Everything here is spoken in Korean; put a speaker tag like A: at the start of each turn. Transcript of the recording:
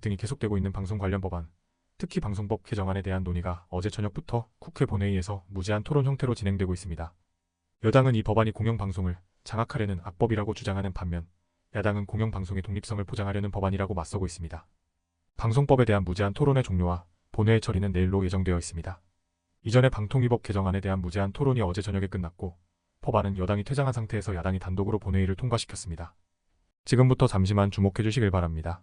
A: 등이 계속되고 있는 방송 관련 법안, 특히 방송법 개정안에 대한 논의가 어제 저녁부터 국회 본회의에서 무제한 토론 형태로 진행되고 있습니다. 여당은 이 법안이 공영방송을 장악하려는 악법이라고 주장하는 반면 야당은 공영방송의 독립성을 보장하려는 법안이라고 맞서고 있습니다. 방송법에 대한 무제한 토론의 종료와 본회의 처리는 내일로 예정되어 있습니다. 이전에 방통위법 개정안에 대한 무제한 토론이 어제 저녁에 끝났고 법안은 여당이 퇴장한 상태에서 야당이 단독으로 본회의를 통과시켰습니다. 지금부터 잠시만 주목해 주시길 바랍니다.